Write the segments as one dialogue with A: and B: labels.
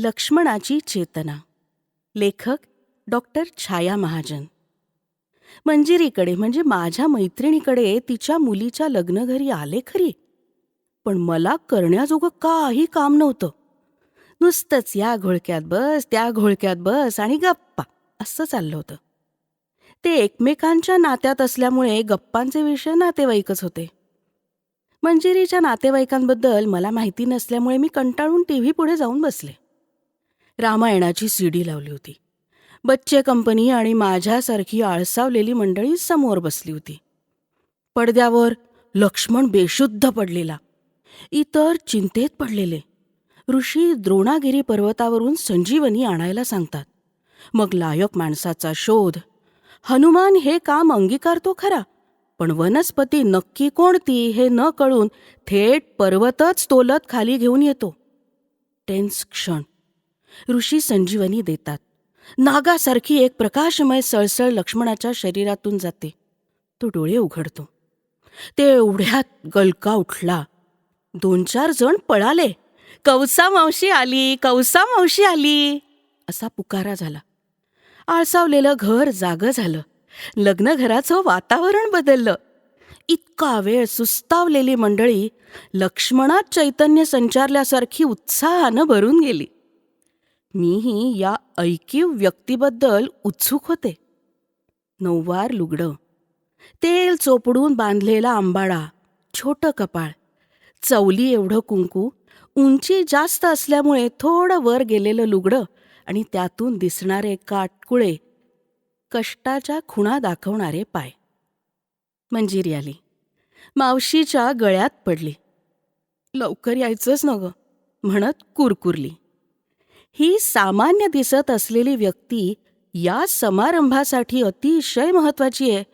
A: लक्ष्मणाची चेतना. लेखक डॉक्टर छाया महाजन. मंजिरीकडे म्हणजे माझ्या मैत्रिणीकडे तिच्या मुलीच्या लग्न घरी आले खरी. पण मला करण्याजोगं काही काम नव्हतं. नुसतंच या घोळक्यात बस त्या घोळक्यात बस आणि गप्पा असं चाललं होतं. ते एकमेकांच्या नात्यात असल्यामुळे गप्पांचे विषय नातेवाईकच होते. मंजिरीच्या नातेवाईकांबद्दल मला माहिती नसल्यामुळे मी कंटाळून टीव्ही पुढे जाऊन बसले. रामायणाची सीडी लावली होती. बच्चे कंपनी आणि माझ्यासारखी आळसावलेली मंडळी समोर बसली होती. पडद्यावर लक्ष्मण बेशुद्ध पडलेला. इतर चिंतेत पडलेले. ऋषी द्रोणागिरी पर्वतावरून संजीवनी आणायला सांगतात. मग लायक माणसाचा शोध. हनुमान हे काम अंगीकारतो खरा पण वनस्पती नक्की कोणती हे न कळून थेट पर्वतच तोलत खाली घेऊन येतो. टेन्स क्षण. ऋषी संजीवनी देतात. नागासारखी एक प्रकाशमय सळसळ लक्ष्मणाच्या शरीरातून जाते. तो डोळे उघडतो. ते एवढ्यात गलका उठला. दोन चार जण पळाले. कौसा मावशी आली कौसा मावशी आली. असा पुकारा झाला. आळसावलेलं घर जागं झालं. लग्नघराचं वातावरण बदललं. इतका वेळ सुस्तावलेली मंडळी लक्ष्मणात चैतन्य संचारल्यासारखी उत्साहानं भरून गेली. मीही या ऐकीव व्यक्तीबद्दल उत्सुक होते. नऊवार लुगडं. तेल चोपडून बांधलेला आंबाडा छोटं कपाळ चवली एवढं कुंकू उंची जास्त असल्यामुळे थोडं वर गेलेलं लुगडं आणि त्यातून दिसणारे काटकुळे कष्टाच्या खुणा दाखवणारे पाय. मंजिरी आली. मावशीच्या गळ्यात पडली. लवकर यायचंच न गं म्हणत कुरकुरली. ही सामान्य दिसत असलेली व्यक्ती या समारंभासाठी अतिशय महत्वाची आहे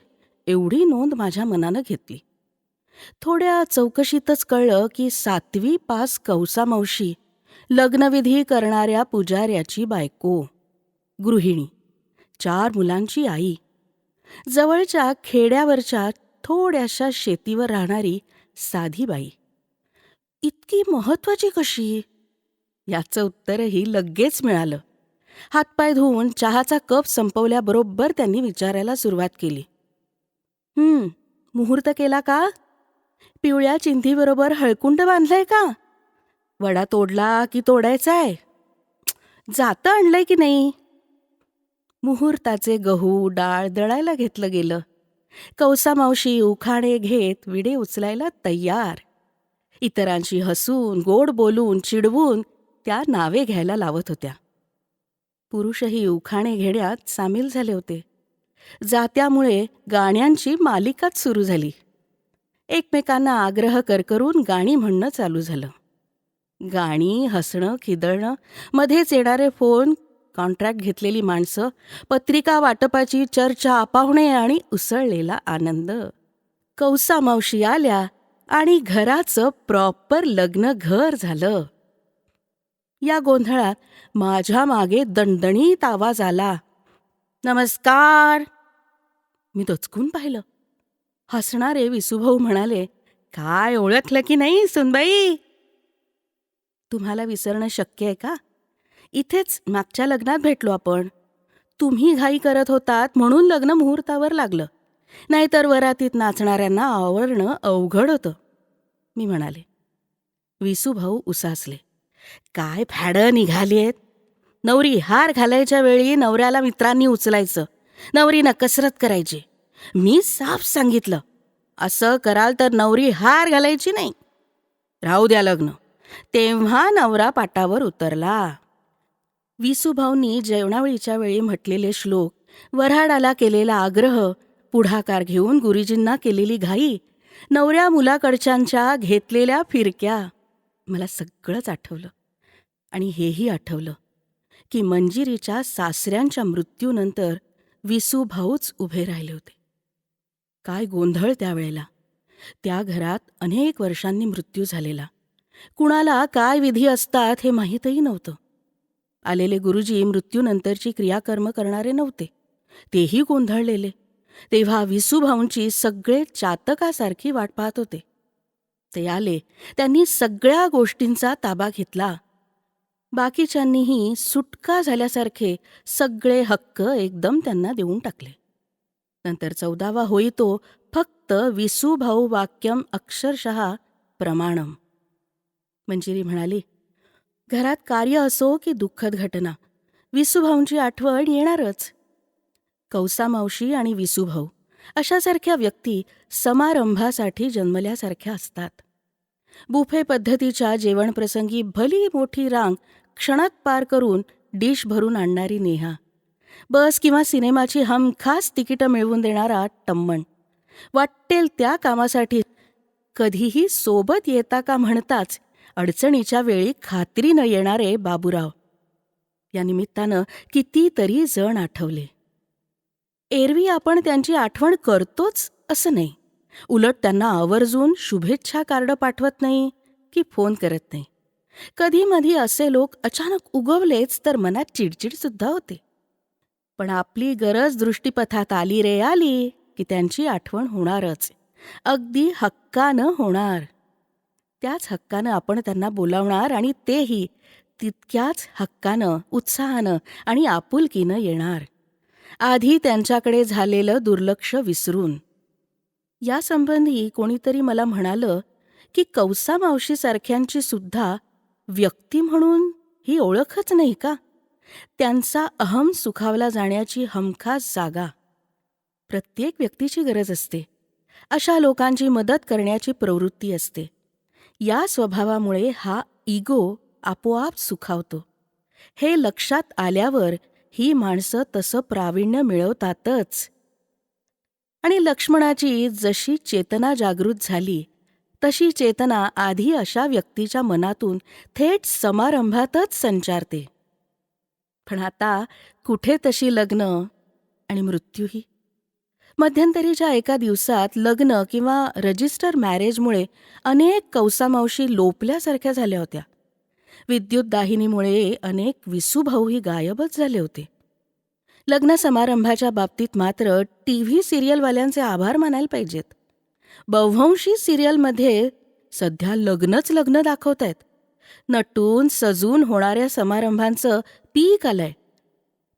A: एवढी नोंद माझ्या मनानं घेतली. थोड्या चौकशीतच कळलं की सातवी पास कौसामावशी लग्नविधी करणाऱ्या पुजाऱ्याची बायको गृहिणी चार मुलांची आई. जवळच्या खेड्यावरच्या थोड्याशा शेतीवर राहणारी साधी बाई. इतकी महत्वाची कशी? याचं उत्तरही लगेच मिळालं. हातपाय धुवून चहाचा कप संपवल्याबरोबर त्यांनी विचारायला सुरुवात केली. मुहूर्त केला का? पिवळ्या चिंधीबरोबर हळकुंड बांधलंय का? वडा तोडला की तोडायचाय? जातं आणलंय की नाही? मुहूर्ताचे गहू डाळ दळायला घेतलं गेलं. कौसा मावशी उखाणे घेत विडे उचलायला तयार. इतरांशी हसून गोड बोलून चिडवून त्या नावे घ्यायला लावत होत्या. पुरुषही उखाणे घेण्यात सामील झाले होते. जात्यामुळे गाण्यांची मालिकाच सुरू झाली. एकमेकांना आग्रह करकरून गाणी म्हणणं चालू झालं. गाणी हसणं खिदळणं मध्येच येणारे फोन कॉन्ट्रॅक्ट घेतलेली माणसं पत्रिका वाटपाची चर्चा पाहुणे आणि उसळलेला आनंद. कौसा मावशी आल्या आणि घराचं प्रॉपर लग्न घर झालं. या गोंधळात माझ्या मागे दणदणीत आवाज आला. नमस्कार. मी दचकून पाहिलं. हसणारे विसुभाऊ म्हणाले काय ओळखलं की नाही सुनबाई? तुम्हाला विसरणं शक्य आहे का? इथेच मागच्या लग्नात भेटलो आपण. तुम्ही घाई करत होतात म्हणून लग्न मुहूर्तावर लागलं. नाहीतर वरातीत नाचणाऱ्यांना आवरणं अवघड होतं. मी म्हणाले. विसुभाऊ उसासले. काय फॅडं निघाली आहेत? नवरी हार घालायच्या वेळी नवऱ्याला मित्रांनी उचलायचं. नवरीनं कसरत करायची. मी साफ सांगितलं. असं कराल तर नवरी हार घालायची नाही. राहू द्या लग्न. तेव्हा नवरा पाटावर उतरला. विसुभाऊंनी जेवणावळीच्या वेळी म्हटलेले श्लोक वऱ्हाडाला केलेला आग्रह पुढाकार घेऊन गुरुजींना केलेली घाई नवऱ्या मुलाकडच्यांच्या घेतलेल्या फिरक्या. मला सगळंच आठवलं. आणि हेही आठवलं की मंजिरीच्या सासऱ्यांच्या मृत्यूनंतर विसू भाऊच उभे राहिले होते. काय गोंधळ त्यावेळेला. त्या घरात अनेक वर्षांनी मृत्यू झालेला. कुणाला काय विधी असतात हे माहीतही नव्हतं. आलेले गुरुजी मृत्यूनंतरची क्रियाकर्म करणारे नव्हते. तेही गोंधळलेले. तेव्हा विसूभाऊंची सगळे चातकासारखी वाट पाहत होते. ते आले. त्यांनी सगळ्या गोष्टींचा ताबा घेतला. बाकीच्यांनीही सुटका झाल्यासारखे सगळे हक्क एकदम त्यांना देऊन टाकले. नंतर चौदावा होई तो फक्त विसुभाऊ वाक्यम अक्षरशः प्रमाणम. मंजिरी म्हणाली घरात कार्य असो की दुःखद घटना विसुभाऊंची आठवण येणारच. कौसामावशी आणि विसुभाऊ अशासारख्या व्यक्ती समारंभासाठी जन्मल्यासारख्या असतात. बुफे पद्धतीच्या जेवणप्रसंगी भली मोठी रांग क्षणात पार करून डिश भरून आणणारी नेहा. बस किंवा सिनेमाची हमखास तिकीटं मिळवून देणारा टम्मण. वाटेल त्या कामासाठी. कधीही सोबत येता का म्हणताच अडचणीच्या वेळी खात्री न येणारे बाबूराव. या निमित्तानं कितीतरी जण आठवले. एरवी आपण त्यांची आठवण करतोच असं नाही. उलट त्यांना आवर्जून शुभेच्छा कार्ड पाठवत नाही की फोन करत नाही. कधी मधी असे लोक अचानक उगवलेच तर मनात चिडचिड सुद्धा होते. पण आपली गरज दृष्टीपथात आली रे आली की त्यांची आठवण होणारच. अगदी हक्कानं होणार. त्याच हक्कानं आपण त्यांना बोलावणार आणि तेही तितक्याच हक्कानं उत्साहानं आणि आपुलकीनं येणार. आधी त्यांच्याकडे झालेलं दुर्लक्ष विसरून. यासंबंधी कोणीतरी मला म्हणालं की कौसा मावशीसारख्यांची सुद्धा व्यक्ती म्हणून ही ओळखच नाही का? त्यांचा अहम सुखावला जाण्याची हमखास जागा. प्रत्येक व्यक्तीची गरज असते. अशा लोकांची मदत करण्याची प्रवृत्ती असते. या स्वभावामुळे हा इगो आपोआप सुखावतो. हे लक्षात आल्यावर ही माणसं तसं प्रावीण्य मिळवतातच. आणि लक्ष्मणाची जशी चेतना जागृत झाली तशी चेतना आधी अशा व्यक्तीच्या मनातून थेट समारंभातच संचारते. पण आता कुठे तशी लग्न आणि मृत्यूही? मध्यंतरीच्या एका दिवसात लग्न किंवा रजिस्टर मॅरेजमुळे अनेक कौसामावशी लोपल्यासारख्या झाल्या होत्या. विद्युत दाहिनीमुळे अनेक विसूभाऊही गायबच झाले होते. लग्न समारंभाच्या बाबतीत मात्र टी व्ही सिरियलवाल्यांचे आभार मानायला पाहिजेत. बव्हंशी सिरियलमध्ये सध्या लग्नच लग्न दाखवत आहेत नटून सजून होणाऱ्या समारंभांचं पीक आलंय.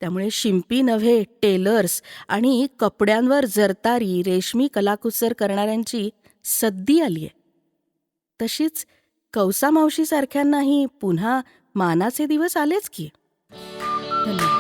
A: त्यामुळे शिंपी नव्हे टेलर्स आणि कपड्यांवर जरतारी रेशमी कलाकुसर करणाऱ्यांची सद्दी आली आहे तशीच कौसा मावशीसारख्यांनाही पुन्हा मानाचे दिवस आलेच की. धन्यवाद.